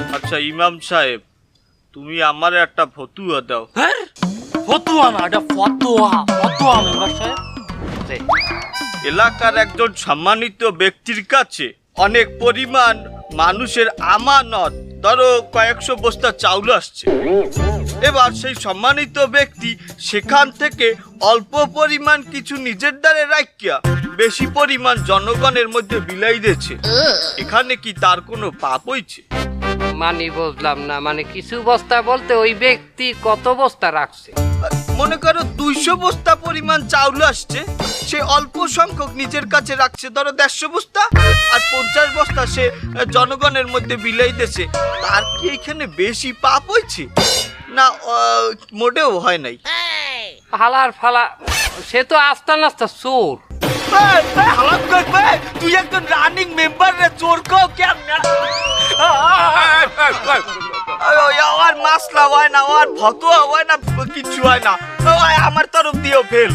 আচ্ছা ইমাম সাহেব তুমি আমার একটা ফতুয়া দাও। হ্যাঁ? ফতুয়া না এটা ফতোয়া। ফতোয়া মেম্বার সাহেব। এলাকার একজন সম্মানিত ব্যক্তির কাছে অনেক পরিমাণ মানুষের আমানত। ধরো কয়েকশো বস্তা চাউল আসছে। এবার সেই সম্মানিত ব্যক্তি সেখান থেকে অল্প পরিমাণ কিছু নিজের দ্বারে রাখিয়া বেশি পরিমাণ জনগণের মধ্যে বিলাই দিয়েছে। এখানে কি তার কোনো পাপ হইছে? মানে বুঝলাম না মানে কিছু বস্তা বলতে ওই ব্যক্তি কত বস্তা রাখছে? মনে করো দুইশো বস্তা পরিমাণ চাউল আসছে সে অল্প সংখ্যক নিজের কাছে রাখছে ধরো দেড়শো বস্তা আর পঞ্চাশ বস্তা সে জনগণের মধ্যে বিলাই দিয়েছে। তার কি এখানে বেশি পাপ হয়েছে? না মোটেও হয় নাই। হালার ফালা সে তো আস্তা নাস্তা চোর। তুই একজন রানিং মেম্বার রে চোর কেমন? আর মাসলা হয় না আর ফতোয়া হয় না কিছু হয় না। আমার তরফ দিয়েও ফেল